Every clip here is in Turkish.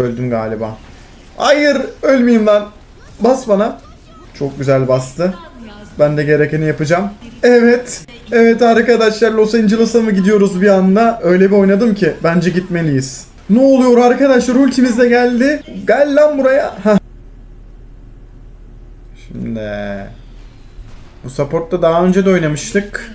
Öldüm galiba. Hayır ölmeyeyim lan. Bas bana. Çok güzel bastı. Ben de gerekeni yapacağım. Evet. Evet arkadaşlar Los Angeles'a mı gidiyoruz bir anda? Öyle bir oynadım ki bence gitmeliyiz. Ne oluyor arkadaşlar? Ultimiz de geldi. Gel lan buraya. Heh. Şimdi bu support'ta daha önce de oynamıştık.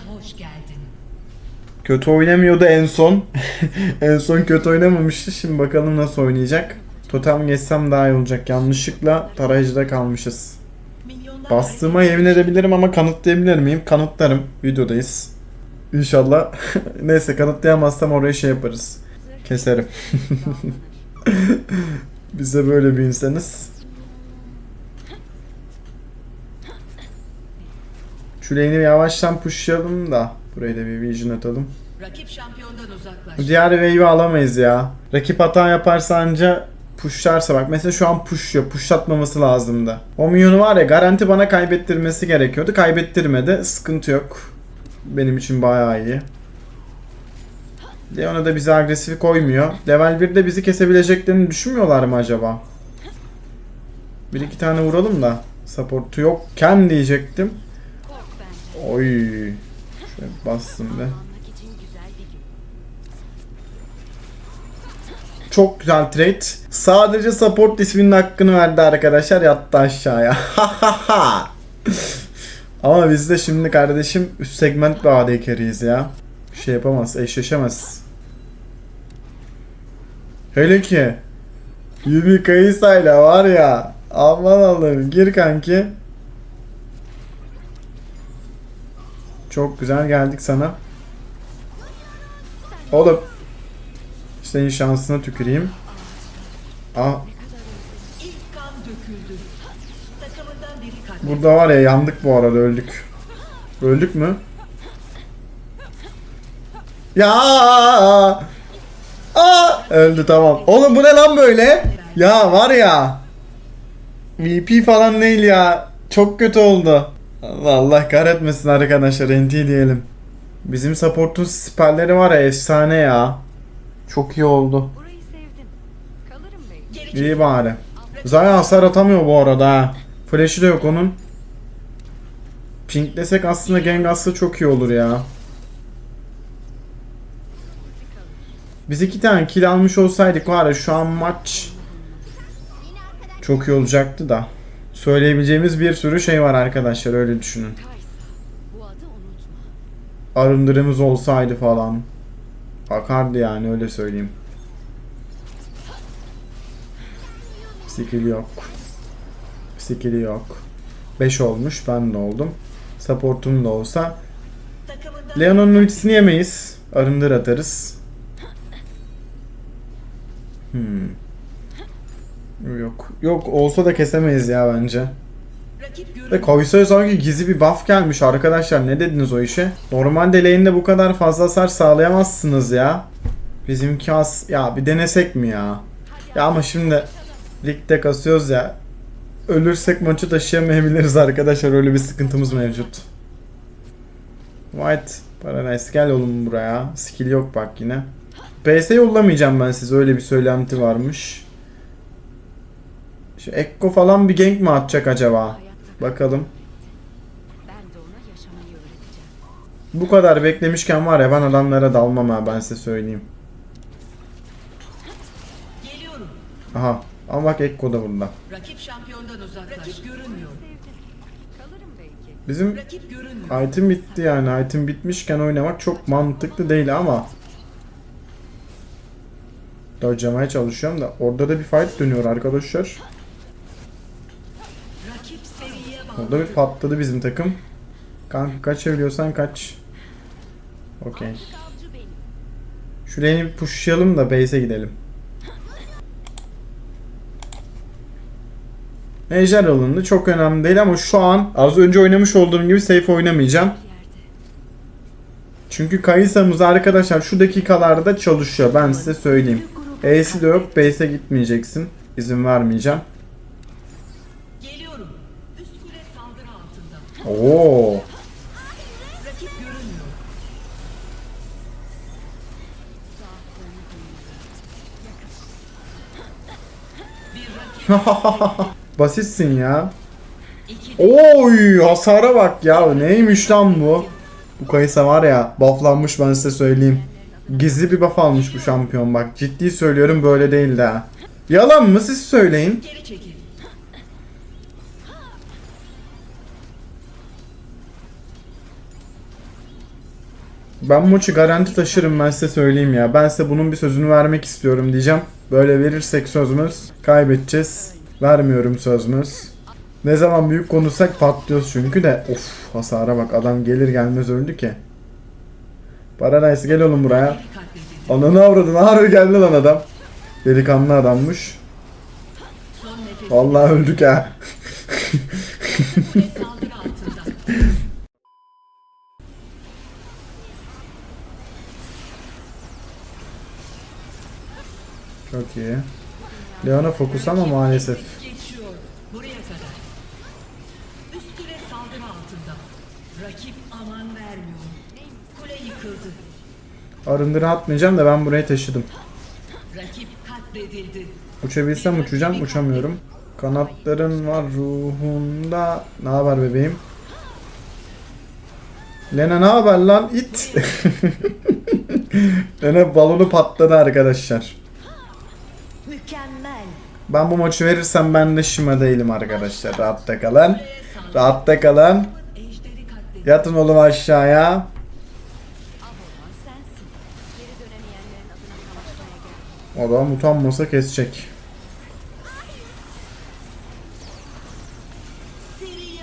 Kötü oynamıyordu en son. en son kötü oynamamıştı. Şimdi bakalım nasıl oynayacak. Totem geçsem daha iyi olacak. Yanlışlıkla tarayıcıda kalmışız. Bastığıma yemin edebilirim ama kanıtlayabilir miyim? Kanıtlarım. Videodayız. İnşallah. Neyse kanıtlayamazsam oraya şey yaparız. Keserim. Biz de böyle bir insanız. Şu lane'i yavaştan pushlayalım da. Buraya da bir vision atalım. rakip şampiyondan uzaklaş. Bu diğer wave'i alamayız ya. Rakip hata yaparsa anca pushlarsa bak mesela şu an pushluyor. Pushlatmaması lazımdı. O minyonu var ya garanti bana kaybettirmesi gerekiyordu. Kaybettirmedi. Sıkıntı yok. Benim için bayağı iyi. Leona da bizi agresif koymuyor. Level 1'de bizi kesebileceklerini düşünmüyorlar mı acaba? Bir iki tane vuralım da. Support'u yokken diyecektim. Oy. Şöyle bastım be. Çok güzel trade. Sadece support isminin hakkını verdi arkadaşlar. Yattı aşağıya. Ama biz de şimdi kardeşim üst segment bir AD carry'iz ya. Bir şey yapamaz, eşleşemez. Hele ki Yubi Kayısa'yla var ya. Aman Allah'ım gir kanki. Çok güzel geldik sana. Oğlum senin şansına tüküreyim. Ah burada var ya yandık bu arada öldük. Öldük mü? Ya! Aa! Öldü tamam. Oğlum bu ne lan böyle? Ya var ya. VP falan değil ya. Çok kötü oldu. Allah Allah kahretmesin arkadaşlar. NT diyelim. Bizim support'un siperleri var ya efsane ya. Çok iyi oldu. Burayı sevdim. Kalırım belki. Geri İyi bari. Zaya hasar atamıyor bu arada ha. Flash'ı da yok onun. Pinklesek aslında Gengas'ta çok iyi olur ya. Biz iki tane kill almış olsaydık var ya şu an maç çok iyi olacaktı da. Söyleyebileceğimiz bir sürü şey var arkadaşlar öyle düşünün. Arındırımız olsaydı falan. Akardı yani öyle söyleyeyim. Skill yok. Skill'i yok. 5 olmuş ben de oldum. Supportum da olsa. Leon'un ultisini yemeyiz. Arındır atarız. Hmm. Yok. Yok olsa da kesemeyiz ya bence. Ve. Kayısa'ya sanki gizli bir buff gelmiş arkadaşlar. Ne dediniz o işe? Normalde lane'de bu kadar fazla hasar sağlayamazsınız ya. Bizimki az... Ya bir denesek mi ya? Ya ama şimdi ligde kasıyoruz ya. Ölürsek maçı taşıyamayabiliriz arkadaşlar. Öyle bir sıkıntımız mevcut. White Paradise gel oğlum buraya. Skill yok bak yine. PS yollamayacağım ben size. Öyle bir söylenti varmış. Şu Ekko falan bir gank mi atacak acaba? Bakalım. ben de ona yaşamayı öğreteceğim. Bu kadar beklemişken var ya ben adamlara dalmam ha ben size söyleyeyim. Geliyorum. Aha. Ama bak Ekko da burada. Rakip şampiyondan uzaklaş. Rakip görünmüyor. Sevdim. Kalırım belki. Bizim Rakip görünmüyor. item bitti yani. Item bitmişken oynamak çok mantıklı değil ama. Dodge'lamaya çalışıyorum da orada da bir fight dönüyor arkadaşlar. Rakip Orada bir patladı bizim takım. Kanka kaçabiliyorsan kaç. Okey. Avcı benim. Şu lane'i bir pushlayalım da base'e gidelim. Ejder alındı. Çok önemli değil ama şu an az önce oynamış olduğum gibi safe oynamayacağım. Çünkü Kayısa'mız arkadaşlar şu dakikalarda çalışıyor. Ben size söyleyeyim. E'si de yok. Base'e gitmeyeceksin. İzin vermeyeceğim. Oo. Basitsin ya. Oy hasara bak ya. Neymiş lan bu? Bu Kayısa var ya bufflanmış ben size söyleyeyim. Gizli bir buff almış bu şampiyon bak. Ciddi söylüyorum böyle değil de. Yalan mı siz söyleyin. Ben maçı garanti taşırım ben size söyleyeyim ya. Ben size bunun bir sözünü vermek istiyorum diyeceğim. Böyle verirsek sözümüz kaybedeceğiz. Vermiyorum sözümüz. Ne zaman büyük konuşsak patlıyoruz çünkü de. Of hasara bak adam gelir gelmez öldü ki. Paradise gel oğlum buraya. Ananı avradın harbi geldi lan adam. Delikanlı adammış. Vallahi öldük ha. Çok iyi. Leon'a fokus ama maalesef. Arındırı atmayacağım da ben buraya taşıdım. Uçabilsem uçacağım, uçamıyorum. Kanatların var ruhunda. Ne haber bebeğim? Lena ne haber lan it? Lena balonu patladı arkadaşlar. Ben bu maçı verirsem ben de şıma değilim arkadaşlar. Rahatta kalın. Rahatta kalın. Yatın oğlum aşağıya. Adam utanmasa kesecek.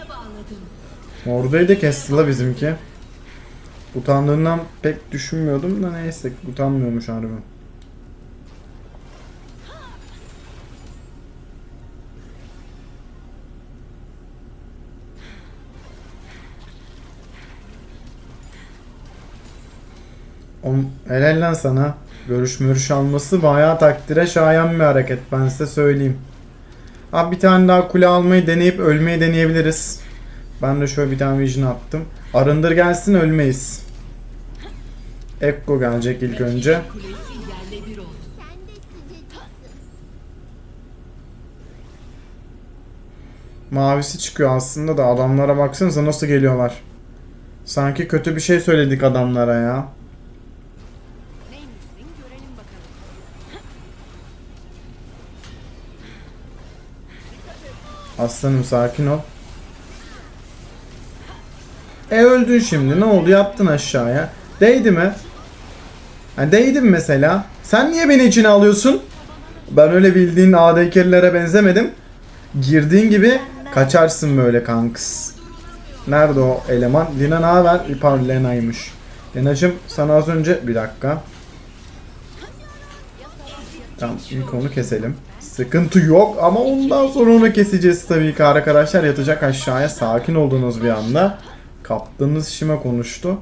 Bağladım. Oradaydı kesti la bizimki. Utandığından pek düşünmüyordum da neyse utanmıyormuş harbi. Oğlum, helal lan sana. Görüş mörüş alması bayağı takdire şayan bir hareket ben size söyleyeyim. Abi bir tane daha kule almayı deneyip ölmeyi deneyebiliriz. Ben de şöyle bir tane vision attım. Arındır gelsin ölmeyiz. Ekko gelecek ilk önce. Mavisi çıkıyor aslında da adamlara baksanıza nasıl geliyorlar. Sanki kötü bir şey söyledik adamlara ya. Aslanım sakin ol. E öldün şimdi. Ne oldu? Yattın aşağıya. Değdi mi? Ha, değdi mi mesela? Sen niye beni içine alıyorsun? Ben öyle bildiğin ADK'lilere benzemedim. Girdiğin gibi kaçarsın böyle kanks. Nerede o eleman? Lina ne haber? Pardon Lena'ymış. Lena'cım sana az önce... Bir dakika. Tamam ilk onu keselim. Sıkıntı yok ama ondan sonra onu keseceğiz tabii ki arkadaşlar. Yatacak aşağıya sakin olduğunuz bir anda. Kaptanınız işime konuştu.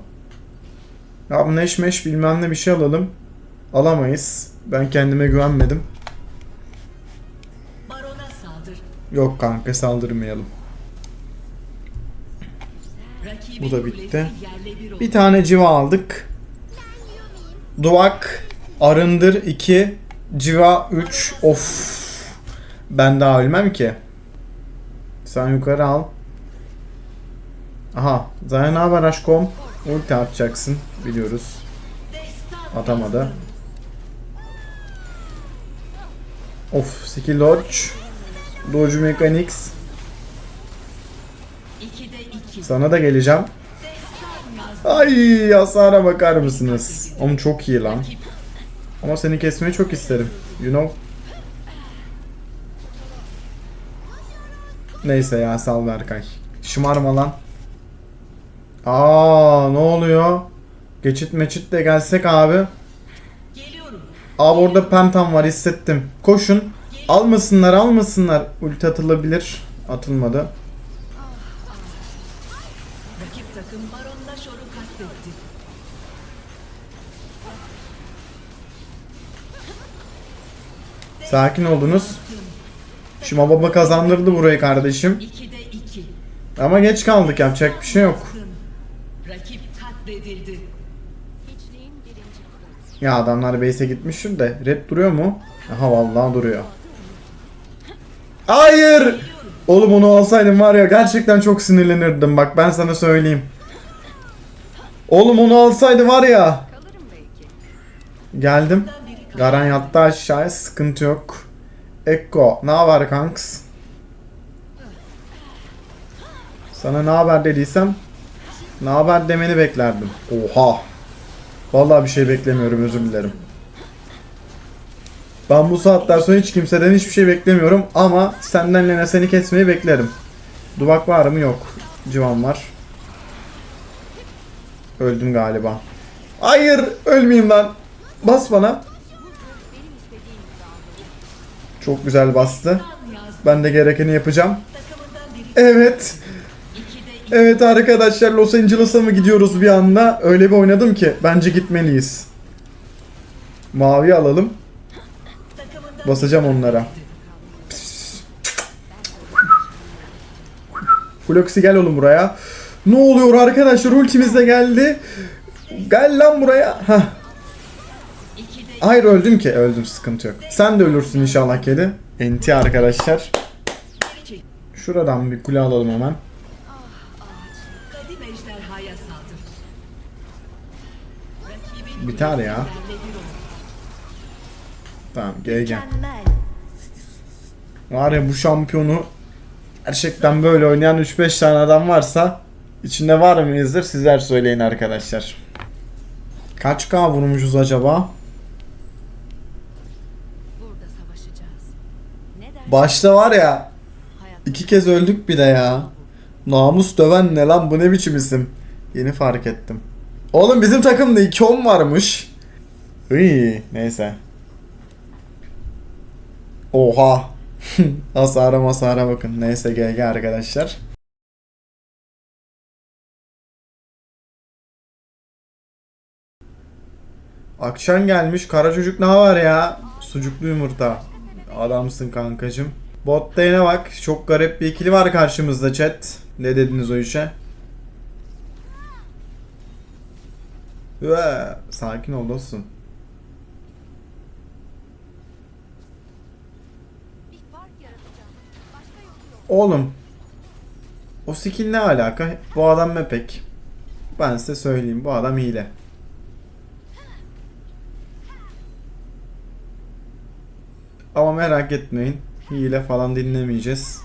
Ya bu neş meş bilmem ne bir şey alalım. Alamayız. Ben kendime güvenmedim. Yok kanka saldırmayalım. Bu da bitti. Bir tane civa aldık. Duvak, arındır 2, civa 3. Of. Ben daha ölmem ki. Sen yukarı al. Aha. Zaten haber aşkom? Ulti atacaksın. Biliyoruz. Atamadı. Of. Skill dodge. Dodge mechanics. 2'de 2. Sana da geleceğim. Ay hasara bakar mısınız? Oğlum çok iyi lan. Ama seni kesmeyi çok isterim. You know. Neyse ya sal Berkay. Şımarma lan. Aa ne oluyor? Geçit meçit de gelsek abi. Geliyorum. Abi orada pentam var hissettim. Koşun. Almasınlar almasınlar. Ulti atılabilir. Atılmadı. Sakin oldunuz. Şimdi baba kazandırdı burayı kardeşim. 2'de 2. Ama geç kaldık yapacak bir şey yok. Rakip katledildi. Hiçliğin birinci kuralı. Ya adamlar base'e gitmiştir de red duruyor mu? Aha vallahi duruyor. Hayır. Oğlum onu alsaydım var ya gerçekten çok sinirlenirdim bak ben sana söyleyeyim. Oğlum onu alsaydı var ya. Geldim. Garan yattı aşağıya sıkıntı yok. Ekko ne haber kanks? Sana ne haber dediysem ne haber demeni beklerdim. Oha. Vallahi bir şey beklemiyorum özür dilerim. Ben bu saatten sonra hiç kimseden hiçbir şey beklemiyorum ama senden Lena seni kesmeyi beklerim. Duvak var mı? Yok. Civan var. Öldüm galiba. Hayır ölmeyeyim lan. Bas bana. Çok güzel bastı. Ben de gerekeni yapacağım. Evet. Evet arkadaşlar Los Angeles'a mı gidiyoruz bir anda? Öyle bir oynadım ki bence gitmeliyiz. Mavi alalım. Basacağım onlara. Floxy gel oğlum buraya. Ne oluyor arkadaşlar? Ultimiz de geldi. Gel lan buraya. Hah. Hayır öldüm ki. Öldüm sıkıntı yok. Sen de ölürsün inşallah kedi. Enti arkadaşlar. Şuradan bir kule alalım hemen. Biter ya. Tamam GG. Mükemmel. Var ya bu şampiyonu gerçekten böyle oynayan 3-5 tane adam varsa içinde var mıyızdır sizler söyleyin arkadaşlar. Kaç K vurmuşuz acaba? Burada savaşacağız. Ne der? Başta var ya iki kez öldük bir de ya. Namus döven ne lan bu ne biçim isim? Yeni fark ettim. Oğlum bizim takımda 2 10 varmış. Iy, neyse. Oha. hasara masara bakın. Neyse GG arkadaşlar. Akşam gelmiş. Kara çocuk ne var ya? Sucuklu yumurta. Adamsın kankacım. Bot lane'e bak. Çok garip bir ikili var karşımızda chat. Ne dediniz o işe? Üe, sakin ol dostum. Oğlum. O skill ne alaka? Bu adam mepek. Ben size söyleyeyim. Bu adam hile. Ama merak etmeyin. Hile falan dinlemeyeceğiz.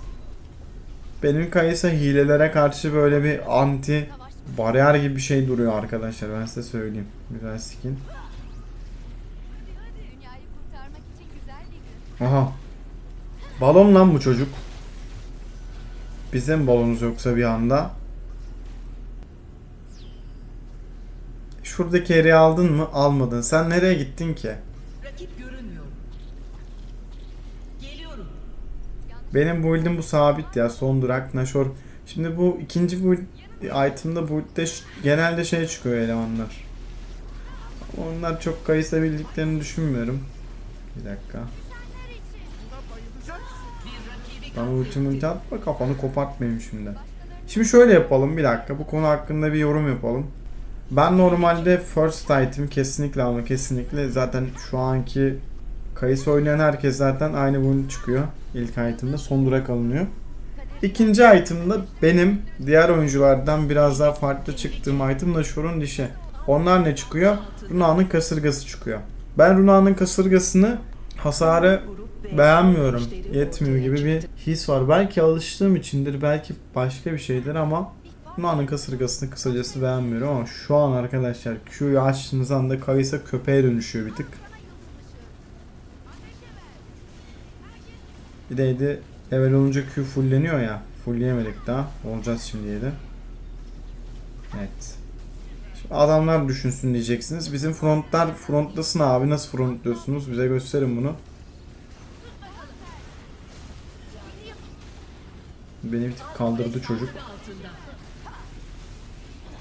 Benim Kayısa hilelere karşı böyle bir anti bariyer gibi bir şey duruyor arkadaşlar. Ben size söyleyeyim. Güzel skin. Aha. Balon lan bu çocuk. Bizim balonumuz yoksa bir anda. Şuradaki eriği aldın mı? Almadın. Sen nereye gittin ki? Rakip görünmüyor. Geliyorum. Benim build'im bu sabit ya. Son durak Nashor. Şimdi bu ikinci build item'da build'de genelde şey çıkıyor elemanlar. Onlar çok kayısa bildiklerini düşünmüyorum. Bir dakika. Bana ultimi ulti atma kafanı kopartmayayım şimdi. Şimdi şöyle yapalım bir dakika bu konu hakkında bir yorum yapalım. Ben normalde first item kesinlikle ama kesinlikle zaten şu anki kayısı oynayan herkes zaten aynı bunu çıkıyor. İlk itemde son durak alınıyor. İkinci itemda benim diğer oyunculardan biraz daha farklı çıktığım item Nashor'un dişi. Onlar ne çıkıyor? Runa'nın kasırgası çıkıyor. Ben Runa'nın kasırgasını hasarı beğenmiyorum. Yetmiyor gibi bir his var. Belki alıştığım içindir, belki başka bir şeydir ama Runa'nın kasırgasını kısacası beğenmiyorum ama şu an arkadaşlar Q'yu açtığınız anda Kayısa köpeğe dönüşüyor bir tık. Bir deydi level olunca Q fullleniyor ya. Fullleyemedik daha. Olacağız şimdi yedi. Evet. Şimdi adamlar düşünsün diyeceksiniz. Bizim frontlar frontlasın abi. Nasıl frontluyorsunuz? Bize gösterin bunu. Beni bir tık kaldırdı çocuk.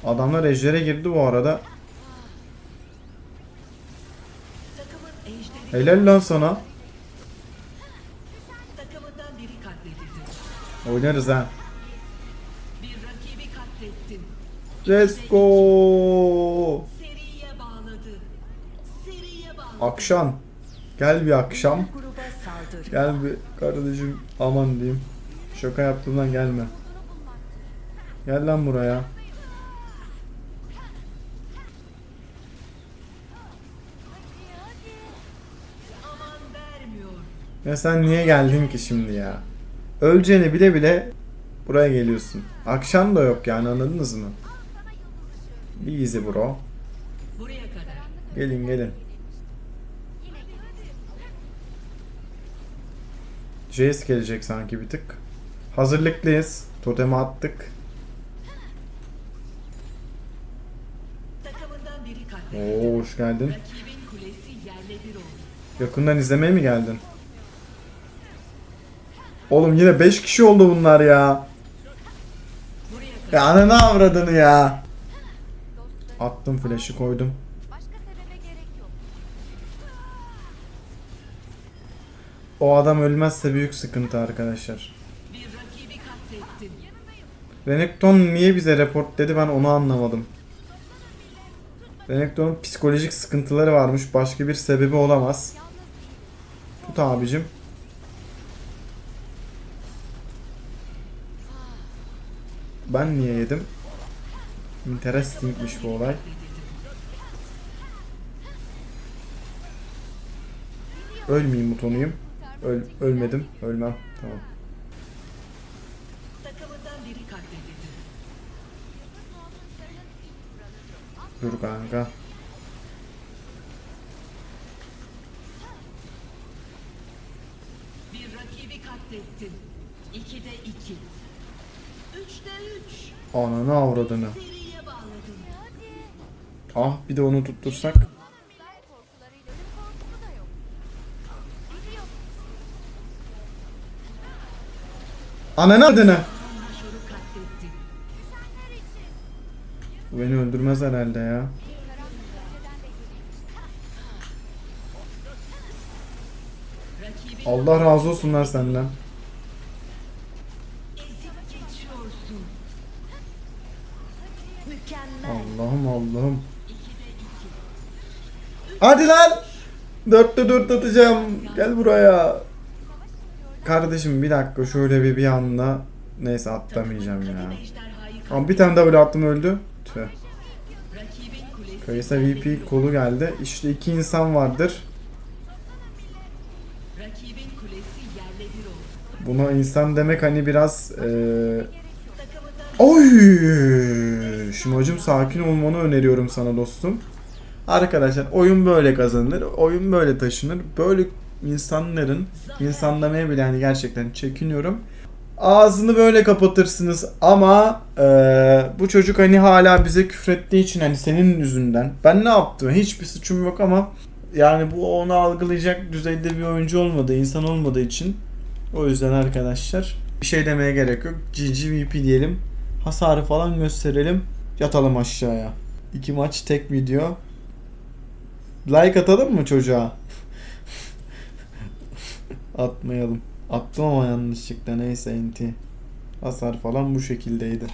Adamlar ejder'e girdi bu arada. Helal lan sana. Oynarız ha. Let's go. Akşam. Gel bir akşam. Gel bir kardeşim aman diyeyim. Şaka yaptığımdan gelme. Gel lan buraya. Ya sen niye geldin ki şimdi ya? Öleceğini bile bile buraya geliyorsun. Akşam da yok yani anladınız mı? Bir easy bro. Gelin gelin. Jace gelecek sanki bir tık. Hazırlıklıyız. Totemi attık. Oo hoş geldin. Yakından izlemeye mi geldin? Oğlum yine 5 kişi oldu bunlar ya. Ya ananı avradını ya. Attım flash'ı koydum. O adam ölmezse büyük sıkıntı arkadaşlar. Renekton niye bize report dedi ben onu anlamadım. Renekton'un psikolojik sıkıntıları varmış. Başka bir sebebi olamaz. Tut abicim. Ben niye yedim? Interestingmiş bu olay. Ölmeyeyim butonuyum. Öl ölmedim. Ölmem. Tamam. Dur kanka. Bir rakibi katlettin. 2'de 2. Ananı avradını. Ah bir de onu tuttursak. Ananı adını. Bu beni öldürmez herhalde ya. Allah razı olsunlar senden. Allah'ım. Hadi lan. Dörtte dört atacağım. Gel buraya. Kardeşim bir dakika şöyle bir bir anda. Neyse atlamayacağım ya. Ama bir tane daha böyle attım öldü. Tüh. Kayısa VP kolu geldi. İşte iki insan vardır. Buna insan demek hani biraz eee Oy! Şimacım sakin olmanı öneriyorum sana dostum. Arkadaşlar oyun böyle kazanılır. Oyun böyle taşınır. Böyle insanların insanlamaya bile hani gerçekten çekiniyorum. Ağzını böyle kapatırsınız ama eee, bu çocuk hani hala bize küfrettiği için hani senin yüzünden. Ben ne yaptım? Hiçbir suçum yok ama yani bu onu algılayacak düzeyde bir oyuncu olmadığı, insan olmadığı için o yüzden arkadaşlar bir şey demeye gerek yok. GGVP diyelim. Hasarı falan gösterelim. Yatalım aşağıya. İki maç tek video. Like atalım mı çocuğa? Atmayalım. Attım ama yanlışlıkla neyse enti. Hasar falan bu şekildeydi.